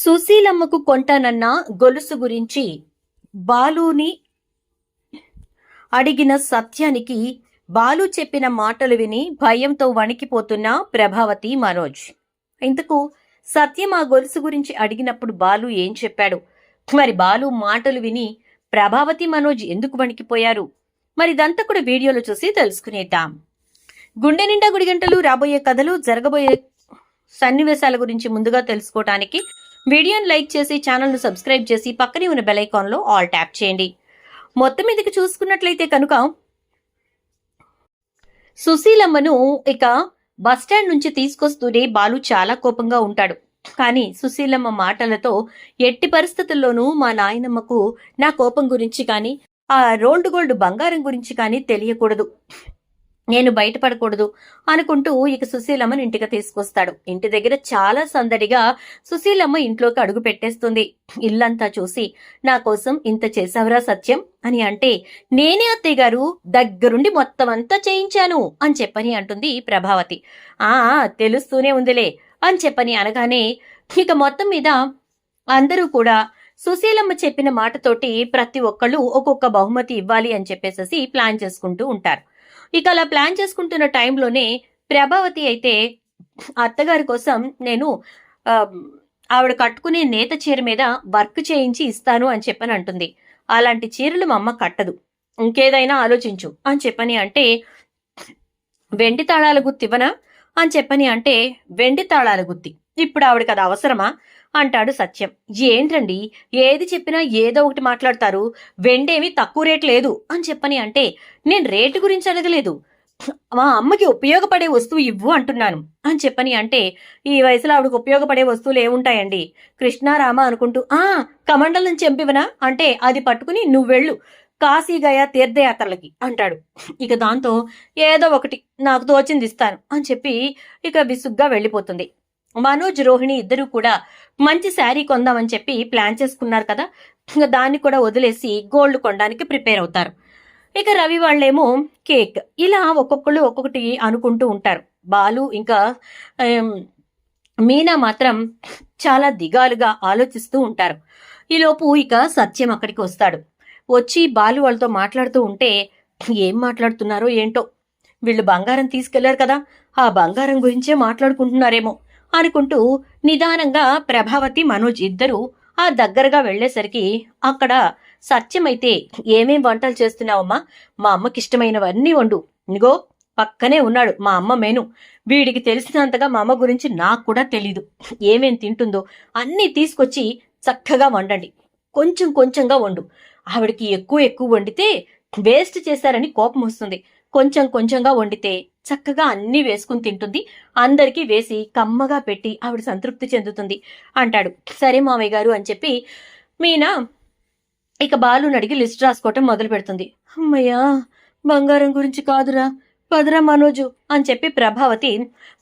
సుశీలమ్మకు కొంటానన్న గొలుసు గురించి బాలుని అడిగిన సత్యానికి బాలు చెప్పిన మాటలు విని భయంతో వణికిపోతున్న ప్రభావతి మనోజ్. ఇంతకు సత్యం ఆ గొలుసు గురించి అడిగినప్పుడు బాలు ఏం చెప్పాడు? మరి బాలు మాటలు విని ప్రభావతి మనోజ్ ఎందుకు వణికిపోయారు? మరి ఇదంతా కూడా వీడియోలో చూసి తెలుసుకునేద్దాం. గుండె నిండా గుడి గంటలు రాబోయే కథలు జరగబోయే సన్నివేశాల గురించి ముందుగా తెలుసుకోవటానికి వీడియోని లైక్ చేసి ఛానల్ను సబ్స్క్రైబ్ చేసి పక్కనే ఉన్న బెల్ ఐకాన్లో ఆల్ ట్యాప్ చేయండి. మొత్తం మీదకి చూసుకున్నట్లయితే కనుక సుశీలమ్మను ఇక బస్టాండ్ నుంచి తీసుకొస్తూనే బాలు చాలా కోపంగా ఉంటాడు. కానీ సుశీలమ్మ మాటలతో ఎట్టి పరిస్థితుల్లోనూ మా నాయనమ్మకు నా కోపం గురించి కానీ ఆ రోల్డ్ గోల్డ్ బంగారం గురించి కానీ తెలియకూడదు. నేను బయటపడకూడదు అనుకుంటూ ఇక సుశీలమ్మని ఇంటికి తీసుకొస్తాడు. ఇంటి దగ్గర చాలా సందడిగా సుశీలమ్మ ఇంట్లోకి అడుగు పెట్టేస్తుంది. ఇల్లంతా చూసి నా కోసం ఇంత చేసావురా సత్యం? అని అంటే నేనే అత్తయ్య గారు దగ్గరుండి మొత్తం అంతా చేయించాను అని చెప్పని అంటుంది ప్రభావతి. ఆ తెలుస్తూనే ఉందిలే అని చెప్పని అనగానే ఇక మొత్తం మీద అందరూ కూడా సుశీలమ్మ చెప్పిన మాటతోటి ప్రతి ఒక్కళ్ళు ఒక్కొక్క బహుమతి ఇవ్వాలి అని చెప్పేసి ప్లాన్ చేసుకుంటూ ఉంటారు. ఇక అలా ప్లాన్ చేసుకుంటున్న టైంలోనే ప్రభావతి అయితే అత్తగారి కోసం నేను ఆవిడ కట్టుకునే నేత చీర మీద వర్క్ చేయించి ఇస్తాను అని చెప్పని అంటుంది. అలాంటి చీరలు మా అమ్మ కట్టదు. ఇంకేదైనా ఆలోచించు అని చెప్పని అంటే వెండి తాళాల గుత్తి ఇవ్వనా అని చెప్పని అంటే వెండి తాళాల గుత్తి. ఇప్పుడు ఆవిడకి అది అవసరమా? అంటాడు సత్యం. ఏంటండి ఏది చెప్పినా ఏదో ఒకటి మాట్లాడతారు. వెండేమి తక్కువ రేట్ లేదు అని చెప్పని అంటే నేను రేటు గురించి అడగలేదు మా అమ్మకి ఉపయోగపడే వస్తువు ఇవ్వు అంటున్నాను అని చెప్పని అంటే ఈ వయసులో ఆవిడకు ఉపయోగపడే వస్తువులు ఏముంటాయండి? కృష్ణారామ అనుకుంటూ ఆ కమండలం చెంపివనా? అంటే అది పట్టుకుని నువ్వెళ్ళు కాశీగయ తీర్థయాత్రలకి అంటాడు. ఇక దాంతో ఏదో ఒకటి నాకు తోచింది ఇస్తాను అని చెప్పి ఇక విసుగ్గా వెళ్ళిపోతుంది. మనోజ్ రోహిణి ఇద్దరు కూడా మంచి శారీ కొందామని చెప్పి ప్లాన్ చేసుకున్నారు కదా. ఇంకా దాన్ని కూడా వదిలేసి గోల్డ్ కొనడానికి ప్రిపేర్ అవుతారు. ఇక రవి వాళ్ళేమో కేక్ ఇలా ఒక్కొక్కళ్ళు ఒక్కొక్కటి అనుకుంటూ ఉంటారు. బాలు ఇంకా మీనా మాత్రం చాలా దిగాలుగా ఆలోచిస్తూ ఉంటారు. ఈలోపు ఇక సత్యం అక్కడికి వస్తాడు. వచ్చి బాలు వాళ్ళతో మాట్లాడుతూ ఉంటే ఏం మాట్లాడుతున్నారో ఏంటో? వీళ్ళు బంగారం తీసుకెళ్ళారు కదా. ఆ బంగారం గురించే మాట్లాడుకుంటున్నారేమో. అనుకుంటూ నిదానంగా ప్రభావతి మనోజ్ ఇద్దరు ఆ దగ్గరగా వెళ్ళేసరికి అక్కడ సత్యమైతే ఏమేం వంటలు చేస్తున్నావమ్మా? మా అమ్మకి ఇష్టమైనవన్నీ వండు. నిగో పక్కనే ఉన్నాడు మా అమ్మ మేను. వీడికి తెలిసినంతగా మా అమ్మ గురించి నాకు కూడా తెలీదు. ఏమేం తింటుందో అన్నీ తీసుకొచ్చి చక్కగా వండండి. కొంచెం కొంచెంగా వండు. ఆవిడకి ఎక్కువ ఎక్కువ వండితే వేస్ట్ చేశారని కోపం వస్తుంది. కొంచెం కొంచెంగా వండితే చక్కగా అన్నీ వేసుకుని తింటుంది. అందరికీ వేసి కమ్మగా పెట్టి ఆవిడ సంతృప్తి చెందుతుంది. అంటాడు. సరే మామయ్య గారు అని చెప్పి మీనా ఇక బాలుని అడిగి లిస్ట్ రాసుకోవటం మొదలు పెడుతుంది. అమ్మయ్యా బంగారం గురించి కాదురా. పదరా మనోజు అని చెప్పి ప్రభావతి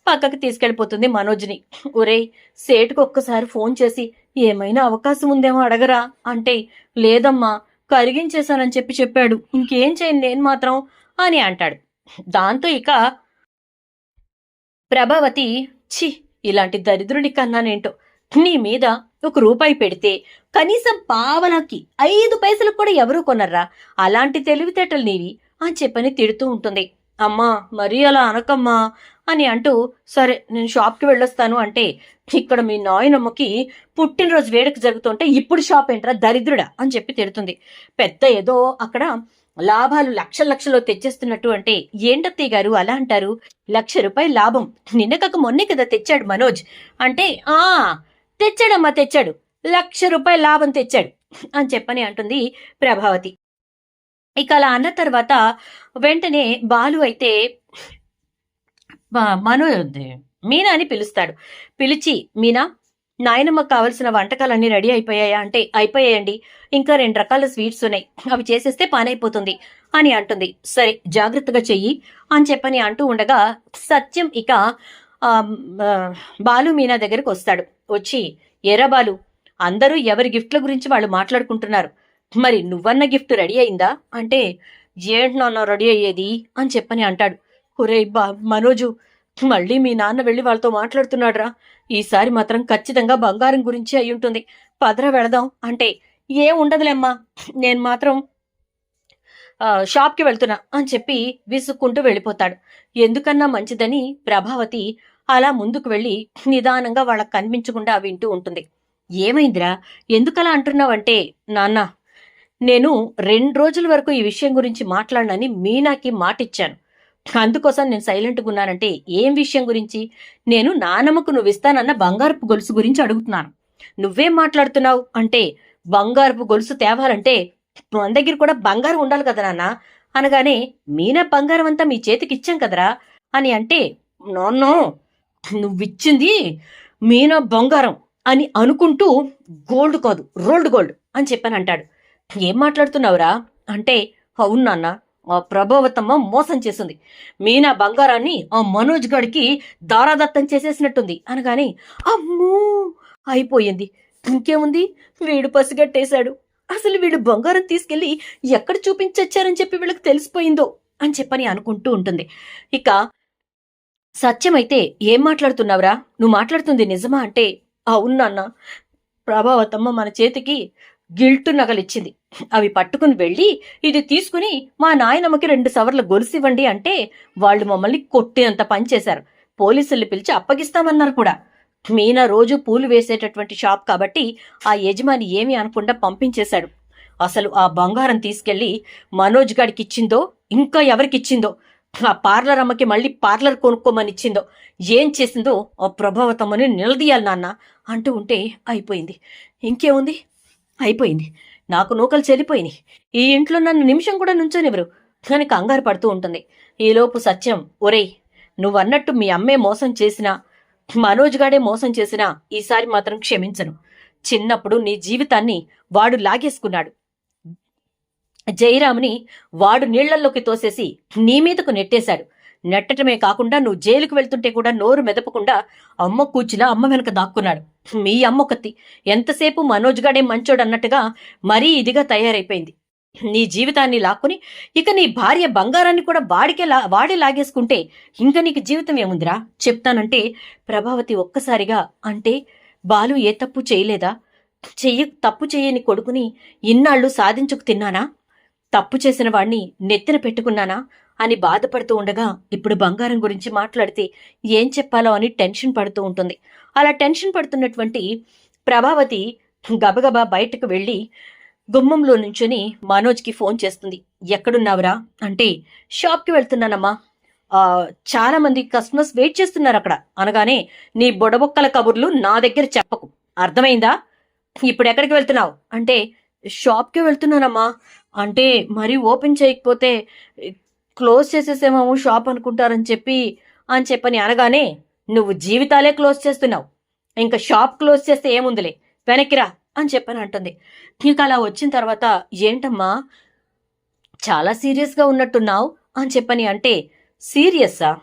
పక్కకి తీసుకెళ్ళిపోతుంది మనోజ్ని. ఒరేయ్ సేటుకు ఒక్కసారి ఫోన్ చేసి ఏమైనా అవకాశం ఉందేమో అడగరా. అంటే లేదమ్మా కరిగించేశానని చెప్పి చెప్పాడు. ఇంకేం చేయను నేను మాత్రం అని అంటాడు. దాంతో ఇక ప్రభావతి ఛీ ఇలాంటి దరిద్రుడి కన్నానేంటో. నీ మీద ఒక రూపాయి పెడితే కనీసం పావలాకి ఐదు పైసలకు కూడా ఎవరూ కొనర్రా. అలాంటి తెలివితేటలు నీవి అని చెప్పని తిడుతూ ఉంటుంది. అమ్మా మరీ అలా అనకమ్మా అని అంటూ సరే నేను షాప్కి వెళ్ళొస్తాను అంటే ఇక్కడ మీ నాయనమ్మకి పుట్టినరోజు వేడుక జరుగుతుంటే ఇప్పుడు షాప్ ఏంట్రా దరిద్రుడా అని చెప్పి తిడుతుంది. పెద్ద ఏదో అక్కడ లాభాలు లక్షల లక్షలో తెచ్చేస్తున్నట్టు అంటే ఏంటత్తయ్య గారు అలా అంటారు? లక్ష రూపాయల లాభం. నిన్న మొన్నే కదా తెచ్చాడు మనోజ్. అంటే ఆ తెచ్చాడమ్మా తెచ్చాడు. లక్ష రూపాయల లాభం తెచ్చాడు అని చెప్పని అంటుంది ప్రభావతి. ఇక అలా అన్న తర్వాత వెంటనే బాలు అయితే మనోజ్ మీనా అని పిలుస్తాడు. పిలిచి మీనా నాయనమ్మకు కావలసిన వంటకాలన్నీ రెడీ అయిపోయాయా అంటే అయిపోయాయండి. ఇంకా రెండు రకాల స్వీట్స్ ఉన్నాయి. అవి చేసేస్తే పానైపోతుంది అని అంటుంది. సరే జాగ్రత్తగా చెయ్యి అని చెప్పని అంటూ ఉండగా సత్యం ఇక బాలు మీనా దగ్గరికి వస్తాడు. వచ్చి ఎరా బాలు అందరూ ఎవరి గిఫ్ట్ల గురించి వాళ్ళు మాట్లాడుకుంటున్నారు? మరి నువ్వన్న గిఫ్ట్ రెడీ అయిందా? అంటే ఏంటి నాన్న రెడీ అయ్యేది? అని చెప్పని అంటాడు. ఒరే బా మనోజు మళ్ళీ మీ నాన్న వెళ్ళి వాళ్ళతో మాట్లాడుతున్నాడురా. ఈసారి మాత్రం ఖచ్చితంగా బంగారం గురించి అయి ఉంటుంది పదర వెళదాం. అంటే ఏం ఉండదులేమ్మా. నేను మాత్రం షాప్కి వెళ్తున్నా అని చెప్పి విసుక్కుంటూ వెళ్ళిపోతాడు. ఎందుకన్నా మంచిదని ప్రభావతి అలా ముందుకు వెళ్ళి నిదానంగా వాళ్ళకి కనిపించకుండా వింటూ ఉంటుంది. ఏమైందిరా? ఎందుకలా అంటున్నావంటే నాన్న నేను రెండు రోజుల వరకు ఈ విషయం గురించి మాట్లాడనని మీనాకి మాటిచ్చాను. అందుకోసం నేను సైలెంట్గా ఉన్నానంటే ఏం విషయం గురించి? నేను నానమ్మకు నువ్వు ఇస్తానన్న బంగారపు గొలుసు గురించి అడుగుతున్నాను. నువ్వేం మాట్లాడుతున్నావు? అంటే బంగారపు గొలుసు తేవాలంటే మన దగ్గర కూడా బంగారం ఉండాలి కదా నాన్న. అనగానే మీనా బంగారం అంతా మీ చేతికి ఇచ్చాం కదరా? అని అంటే నోన్నో నువ్విచ్చింది మీనా బంగారం అని అనుకుంటూ గోల్డ్ కాదు రోల్డ్ గోల్డ్ అని చెప్పాను అంటాడు ఏం మాట్లాడుతున్నావురా? అంటే అవును నాన్న. ప్రభావతమ్మ మోసం చేసింది. మీనా బంగారాన్ని ఆ మనోజ్ గడికి దారాదత్తం చేసేసినట్టుంది. అనగానే అమ్మో! అయిపోయింది. ఇంకేముంది? వీడు పసిగట్టేశాడు. అసలు వీడు బంగారం తీసుకెళ్ళి ఎక్కడ చూపించొచ్చారని చెప్పి వీళ్ళకి తెలిసిపోయిందో అని చెప్పని అనుకుంటూ ఉంటుంది. ఇక సత్యమైతే ఏం మాట్లాడుతున్నావురా? నువ్వు మాట్లాడుతుంది నిజమా అంటే అవును నాన్న. ప్రభావతమ్మ మన చేతికి గిల్టు నగలిచ్చింది. అవి పట్టుకుని వెళ్ళి ఇది తీసుకుని మా నాయనమ్మకి రెండు సవర్ల గొలుసివ్వండి అంటే వాళ్ళు మమ్మల్ని కొట్టినంత పనిచేశారు పోలీసుల్ని పిలిచి అప్పగిస్తామన్నారు కూడా. మీనా రోజు పూలు వేసేటటువంటి షాప్ కాబట్టి ఆ యజమాని ఏమీ అనకుండా పంపించేశాడు. అసలు ఆ బంగారం తీసుకెళ్ళి మనోజ్ గాడికి ఇచ్చిందో ఇంకా ఎవరికిచ్చిందో ఆ పార్లర్ అమ్మకి మళ్ళీ పార్లర్ కొనుక్కోమని ఇచ్చిందో ఏం చేసిందో ఆ ప్రభావతమ్మని నిలదీయాలి నాన్న అంటూ ఉంటే అయిపోయింది. ఇంకేముంది? అయిపోయింది. నాకు నూకలు చెల్లిపోయినాయి ఈ ఇంట్లో నన్ను నిమిషం కూడా నుంచోనివ్వరు. కానీ కంగారు పడుతూ ఉంటుంది. ఈలోపు సత్యం ఒరేయ్ నువ్వన్నట్టు మీ అమ్మే మోసం చేసినా మనోజ్ గాడే మోసం చేసినా ఈసారి మాత్రం క్షమించను. చిన్నప్పుడు నీ జీవితాన్ని వాడు లాగేసుకున్నాడు. జయరామ్ని వాడు నీళ్ళల్లోకి తోసేసి నీ మీదకు నెట్టేశాడు. నెట్టటమే కాకుండా నువ్వు జైలుకు వెళ్తుంటే కూడా నోరు మెదపకుండా అమ్మ కూర్చులా అమ్మ వెనక దాక్కున్నాడు. మీ అమ్మ అమ్మొకత్తి ఎంతసేపు మనోజ్ గాడే మంచోడు అన్నట్టుగా మరీ ఇదిగా తయారైపోయింది. నీ జీవితాన్ని లాక్కుని ఇక నీ భార్య బంగారాన్ని కూడా వాడికే లా వాడే లాగేసుకుంటే ఇంక నీకు జీవితం ఏముందిరా? చెప్తానంటే ప్రభావతి ఒక్కసారిగా అంటే బాలు ఏ తప్పు చేయలేదా? చెయ్య తప్పు చేయని కొడుకుని ఇన్నాళ్ళు సాధించుకు తిన్నానా? తప్పు చేసిన వాణ్ణి నెత్తిన పెట్టుకున్నానా? అని బాధపడుతూ ఉండగా ఇప్పుడు బంగారం గురించి మాట్లాడితే ఏం చెప్పాలో అని టెన్షన్ పడుతూ ఉంటుంది. అలా టెన్షన్ పడుతున్నటువంటి ప్రభావతి గబగబా బయటకు వెళ్ళి గుమ్మంలో నుంచుని మనోజ్కి ఫోన్ చేస్తుంది. ఎక్కడున్నావురా? అంటే షాప్కి వెళ్తున్నానమ్మా. చాలా మంది కస్టమర్స్ వెయిట్ చేస్తున్నారు అక్కడ. అనగానే నీ బుడబొక్కల కబుర్లు నా దగ్గర చెప్పకు. అర్థమైందా? ఇప్పుడు ఎక్కడికి వెళ్తున్నావు? అంటే షాప్కి వెళ్తున్నానమ్మా. అంటే మరీ ఓపెన్ చేయకపోతే క్లోజ్ చేసేసేమో షాప్ అనుకుంటారని చెప్పి అని చెప్పని అనగానే నువ్వు జీవితాలే క్లోజ్ చేస్తున్నావు. ఇంకా షాప్ క్లోజ్ చేస్తే ఏముందిలే? వెనక్కిరా అని చెప్పని అంటుంది. నీకు అలా వచ్చిన తర్వాత ఏంటమ్మా? చాలా సీరియస్గా ఉన్నట్టున్నావు అని చెప్పని అంటే సీరియస్సా?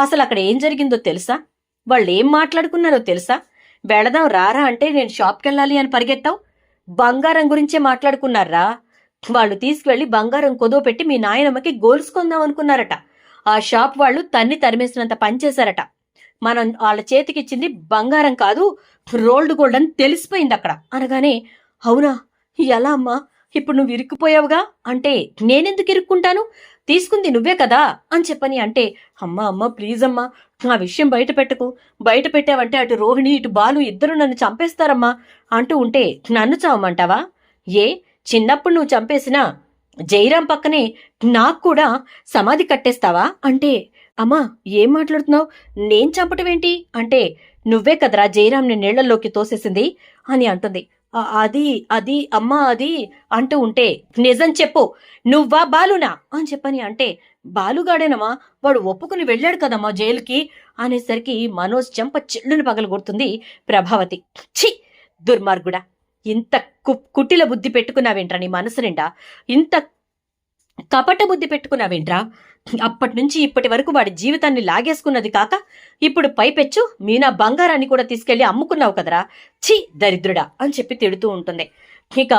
అసలు అక్కడ ఏం జరిగిందో తెలుసా? వాళ్ళు ఏం మాట్లాడుకున్నారో తెలుసా? వెళదాం రారా అంటే నేను షాప్కి వెళ్ళాలి అని పరిగెత్తావు? బంగారం గురించే మాట్లాడుకున్నారా? వాళ్ళు తీసుకువెళ్ళి బంగారం కుదో పెట్టి మీ నాయనమ్మకి గోల్స్ కొందాం అనుకున్నారట. ఆ షాప్ వాళ్ళు తన్ని తరిమేసినంత పనిచేశారట మనం వాళ్ళ చేతికిచ్చింది బంగారం కాదు రోల్డ్ గోల్డ్ అని తెలిసిపోయింది అక్కడ అనగానే అవునా? ఎలా అమ్మా? ఇప్పుడు నువ్వు ఇరుక్కుపోయావుగా? అంటే నేనెందుకు ఇరుక్కుంటాను? తీసుకుంది నువ్వే కదా? అని చెప్పని అంటే అమ్మా అమ్మ ప్లీజ్ అమ్మా ఆ విషయం బయట పెట్టకు. బయట పెట్టావంటే అటు రోహిణి ఇటు బాలు ఇద్దరు నన్ను చంపేస్తారమ్మా అంటూ ఉంటే నన్ను చావమంటావా? ఏ? చిన్నప్పుడు నువ్వు చంపేసినా జైరాం పక్కనే నాకు కూడా సమాధి కట్టేస్తావా? అంటే అమ్మా ఏం మాట్లాడుతున్నావు? నేను చంపటం ఏంటి? అంటే నువ్వే కదరా జైరాంని నీళ్ళలోకి తోసేసింది అని అంటుంది. అది అది అమ్మా అది అంటూ ఉంటే నిజం చెప్పు నువ్వా బాలునా? అని చెప్పని అంటే బాలుగాడేనమ్మా వాడు ఒప్పుకుని వెళ్ళాడు కదమ్మా జైలుకి అనేసరికి మనోజ్ చెంప చెల్లుని పగలగొడుతుంది ప్రభావతి. ఛీ! దుర్మార్గుడా. ఇంత కు- కుటిల బుద్ధి పెట్టుకున్నావేంట్రా నీ మనసు నిండా? ఇంత కపట బుద్ధి పెట్టుకున్నావేంట్రా? అప్పటి నుంచి ఇప్పటి వరకు వాడి జీవితాన్ని లాగేసుకున్నది కాక ఇప్పుడు పైపెచ్చు మీనా బంగారాన్ని కూడా తీసుకెళ్ళి అమ్ముకున్నావు కదరా? ఛీ దరిద్రుడా అని చెప్పి తిడుతూ ఉంటుంది. ఇక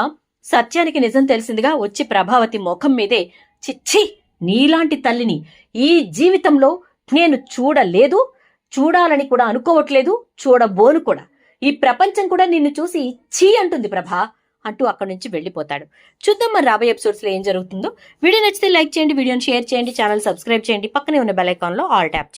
సత్యానికి నిజం తెలిసిందిగా వచ్చి ప్రభావతి ముఖం మీదే చిచ్చి నీలాంటి తల్లిని ఈ జీవితంలో నేను చూడలేదు చూడాలని కూడా అనుకోవట్లేదు చూడబోను కూడా. ఈ ప్రపంచం కూడా నిన్ను చూసి చీ అంటుంది ప్రభా. అంటూ అక్కడి నుంచి వెళ్ళిపోతాడు. చూద్దాం మరి రాబోయే ఎపిసోడ్స్లో ఏం జరుగుతుందో. వీడియో నచ్చితే లైక్ చేయండి వీడియోని షేర్ చేయండి ఛానల్ సబ్స్క్రైబ్ చేయండి. పక్కనే ఉన్న బెల్ ఐకాన్లో ఆల్ ట్యాప్